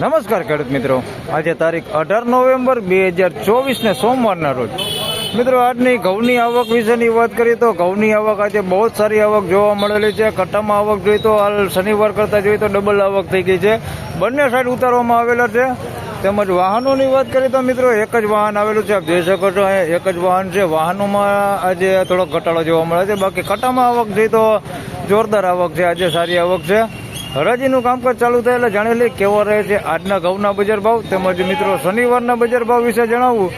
નમસ્કાર ખેડૂત મિત્રો. આજે તારીખ અઢાર નવેમ્બર બે હજાર ચોવીસને સોમવારના રોજ. મિત્રો, આજની ઘઉંની આવક વિશેની વાત કરીએ તો ઘઉંની આવક આજે બહુ જ સારી આવક જોવા મળેલી છે. કટ્ટામાં આવક જોઈએ તો હાલ શનિવાર કરતાં જોઈએ તો ડબલ આવક થઈ ગઈ છે. બંને સાઈડ ઉતારવામાં આવેલા છે. તેમજ વાહનોની વાત કરીએ તો મિત્રો, એક જ વાહન આવેલું છે. આપ જોઈ શકો છો એક જ વાહન છે. વાહનોમાં આજે થોડોક ઘટાડો જોવા મળે છે. બાકી કટ્ટામાં આવક જોઈએ તો જોરદાર આવક છે. આજે સારી આવક છે. હરાજીનું કામકાજ ચાલુ થાય એટલે જાણી લઈએ કેવો રહે છે આજના ઘઉંના બજાર ભાવ તેમજ મિત્રો શનિવારના બજાર ભાવ વિશે જણાવવું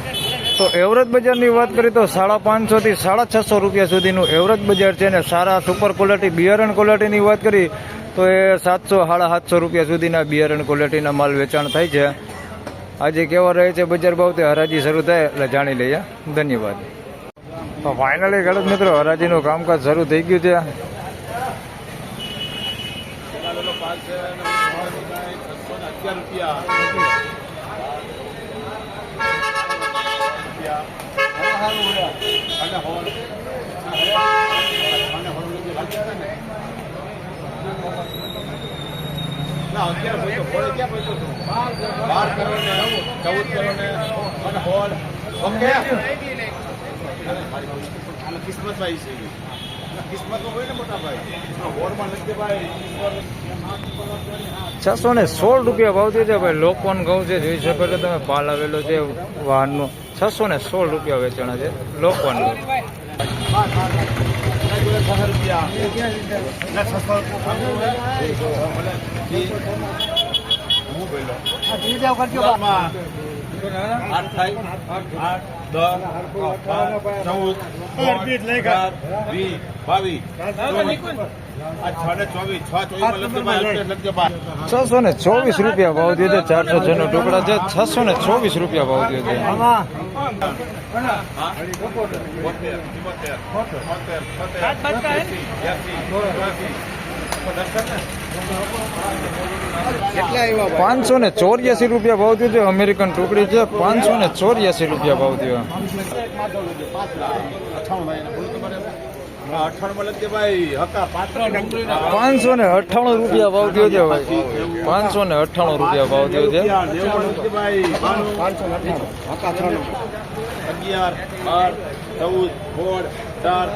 તો એવરેજ બજારની વાત કરીએ તો સાડા પાંચસોથી સાડા છસો રૂપિયા સુધીનું એવરેજ બજાર છે અને સારા સુપર ક્વોલિટી બિયારણ ક્વોલિટીની વાત કરી તો એ સાતસો સાડા સાતસો રૂપિયા સુધીના બિયારણ ક્વોલિટીના માલ વેચાણ થાય છે. આજે કેવા રહે છે બજાર ભાવ તે હરાજી શરૂ થાય એટલે જાણી લઈએ. ધન્યવાદ. તો ફાઇનલી ખેડૂત મિત્રો, હરાજીનું કામકાજ શરૂ થઈ ગયું છે. બાર કરો ને ચૌદ કરો ને અને હોલ ઓકે આમાં કિસ્મત ભાઈ છે કિસ્મત હોય ને મોટા ભાઈ હોલમાં નથી ભાઈ છસો ને સોળ રૂપિયા ભાવ થયો છે ભાઈ. લોકવન ઘઉં છે જોઈ શકો છો તમે પાલ આવેલો છે વાહનનો. છસો ને સોળ રૂપિયા વેચાણ છે લોકવન ઘઉં. આઠ થાય આઠ છસો ને ચોવીસ રૂપિયા ભાવ દીધો ચારસો છ નો ટુકડા છે છસો ને ચોવીસ રૂપિયા ભાવ થયો છે. પચાસ. ને ચોર્યાસી રૂપિયા ભાવ થયો અમેરિકન ટુકડી છે પાંચસો ને ચોર્યાસી રૂપિયા ભાવ થયો પાંચસો ને અઠ્ઠાણું રૂપિયા ભાવ થયો છે ભાઈ પાંચસો ને અઠ્ઠાણું રૂપિયા ભાવ થયો છે. અગિયાર, બાર, ચૌદ સોળ ચાર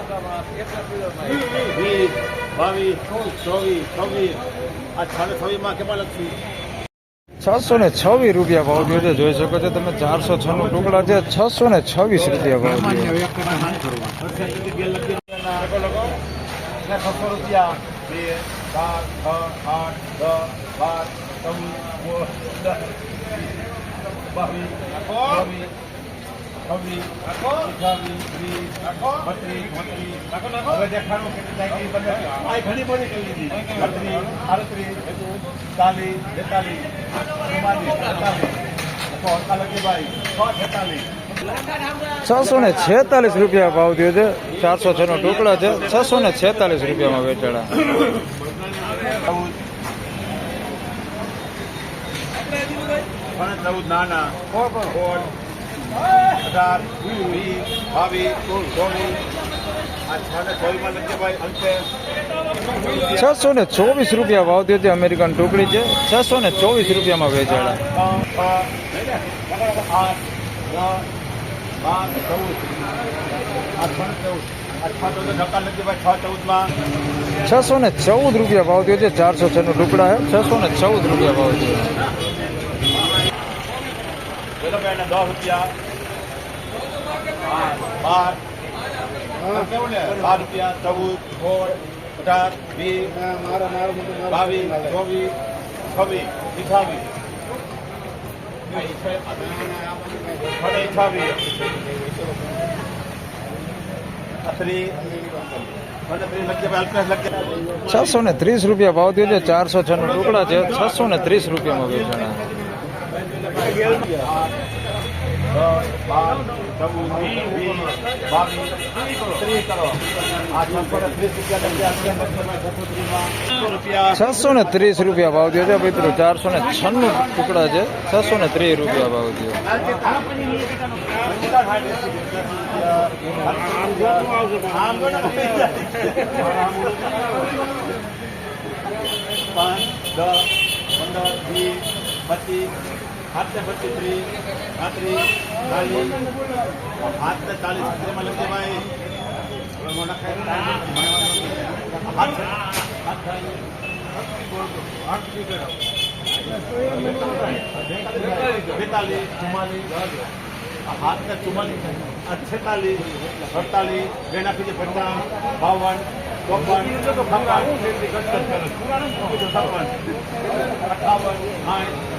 વીસ બાવીસ ચોવીસ છવ્વીસ. આ છ ને છવ્વીસમાં કેમાં લખશું? છસો ને છવ્વીસ રૂપિયા ભાવ જોઈએ છે. જોઈ શકો છો તમે ચારસો છ નું ટુકડા છે. છસો ને છવ્વીસ રૂપિયા ભાવ છસો રૂપિયા. બે ચાર છ આઠ દસ બાર ચૌદ બાવીસ ચોવીસ છવ્વીસ બત્રીસ હવે કેટલી ઘણી બધી કરી દીધી બત્રીસ આડત્રીસ ચાલીસ બેતાલીસ ચુમ્માલીસ છેતાલીસ. છસો ને છેતાલીસ રૂપિયા ભાવ થયો છે. ચારસો છ નો ટુકડા છે. છસો ને છેતાલીસ રૂપિયામાં વેચાણા. ચૌદ. અને ચૌદ નાના અઢાર વીસ બાવીસ ચોવીસ આ છ ને ચોવીસમાં લખજે ભાઈ અંતે છસો ને ચોવીસ રૂપિયા ભાવ થયો છે અમેરિકન ટુકડી છે છસો ને ચોવીસ રૂપિયામાં વેચાણા ત્રણ છ આઠ દસ બાર ચૌદ આ છ ને ચૌદ આ છ ચૌદ ધક્કા લખજે ભાઈ છ ચૌદમાં છસો ને ચૌદ રૂપિયા ભાવ થયો છે ચારસો છ નો ટુકડા છે છસો ને ચૌદ રૂપિયા ભાવ થયો પેલો ભાઈ એને દસ રૂપિયા બાર ને બાર રૂપિયા ચૌદ સોળ અઢાર વીસ બાવીસ ચોવીસ છવ્વીસ અઠાવીસ છસો ને ત્રીસ રૂપિયા ભાવ થયો છે ચારસો છ નો ટુકડા છે છસો ને ત્રીસ રૂપિયામાં વેચાણા છસો ને ત્રીસ રૂપિયા ભાવ થયો છે મિત્રો ચારસો ને છન્નું ટુકડા છે. છસો ને ત્રીસ રૂપિયા ભાવ થયો. પાંચ, દસ, પંદર, વીસ બત્રીસ હાથ ને બત્રીસ ત્રીસ પાંત્રીસ ચાલીસ હાથને ચાલીસ તેમાં લખજે ભાઈ. હાથ હાથ બેતાલીસ ચુમ્માલીસ. હાથને ચુમ્માલીસ. છેતાલીસ અડતાલીસ બે નાખી દે પચાસ બાવન ચોપન છપ્પન. અઠાવન સાઠ.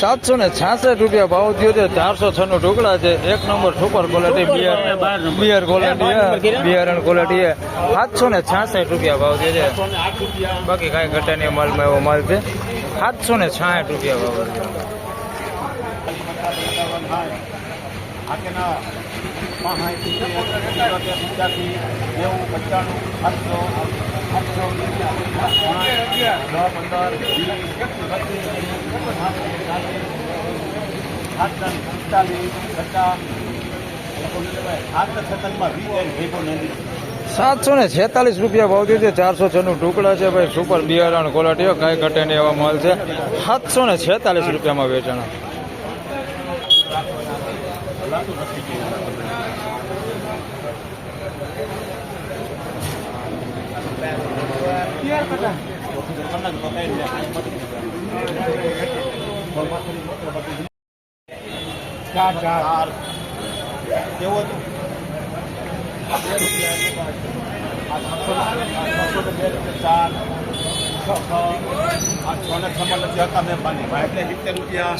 સાતસો ને છાસઠ રૂપિયા ભાવ થયો છે. ચારસો છ નો ઢોકળા છે. એક number super quality beer beer quality છે બિયારણ ક્વોલિટી છે સાતસો ને છાસઠ રૂપિયા ભાવ થયો છે. બાકી કાંઈ ઘટાની માલમાં એવો માલ છે. સાતસો ને છાસઠ રૂપિયા ભાવ પંચાણું આઠસો સાતસો ને છેતાલીસ રૂપિયા ભાવ થયો ચારસો છ નું ટુકડા છે ભાઈ. સુપર બિયારણ ક્વોલિટી કાંઈ ઘટે નહીં એવા માલ છે. સાતસો ને છેતાલીસ રૂપિયામાં વેચાણ.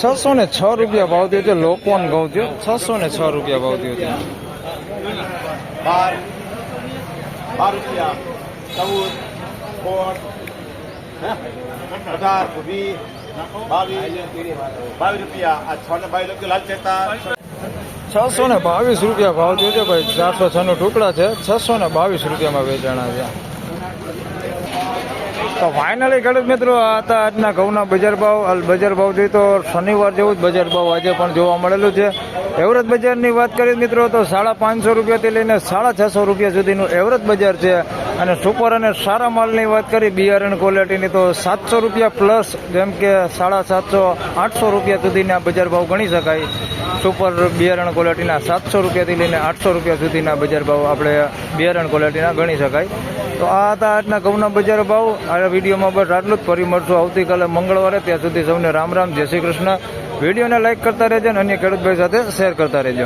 છસો ને છ રૂપિયા ભાવ થયો છે લોકોન ઘઉં થયો. છસો ને છ રૂપિયા ભાવ થયો છે. બાર રૂપિયા, ચૌદ સોળ અઢાર વીસ બાવીસ રૂપિયા આ છ ને બાવીસ રૂપિયા લાલ ચેતા છસો ને બાવીસ રૂપિયા ભાવ જોજો ભાઈ. ચારસો છ નો ટુકડા છે. છસો ને બાવીસ રૂપિયામાં વેચાણા છે. તો ફાઇનલી ખેડૂત મિત્રો, આ હતા આજના ઘઉંના બજાર ભાવ. બજાર ભાવ જોઈએ તો શનિવાર જેવું જ બજાર ભાવ આજે પણ જોવા મળેલું છે. એવરેજ બજારની વાત કરીએ મિત્રો, તો સાડા પાંચસો રૂપિયાથી લઈને સાડા છસો રૂપિયા સુધીનું એવરેજ બજાર છે. અને સુપર અને સારા માલની વાત કરી બિયારણ ક્વોલિટીની તો સાતસો રૂપિયા પ્લસ જેમ કે સાડા સાતસો, આઠસો રૂપિયા સુધીના બજાર ભાવ ગણી શકાય. સુપર બિયારણ ક્વોલિટીના સાતસો રૂપિયાથી લઈને આઠસો રૂપિયા સુધીના બજાર ભાવ આપણે બિયારણ ક્વોલિટીના ગણી શકાય. તો આ હતા આજના ઘઉંના બજાર ભાવ. આ વિડીયોમાં બસ આટલું જ. ફરી મળશું આવતીકાલે મંગળવારે. ત્યાં સુધી સૌને રામ રામ, જય શ્રી કૃષ્ણ. વિડીયોને લાઇક કરતા રહેજો અને અન્ય ખેડૂતભાઈ સાથે શેર કરતા રહેજો.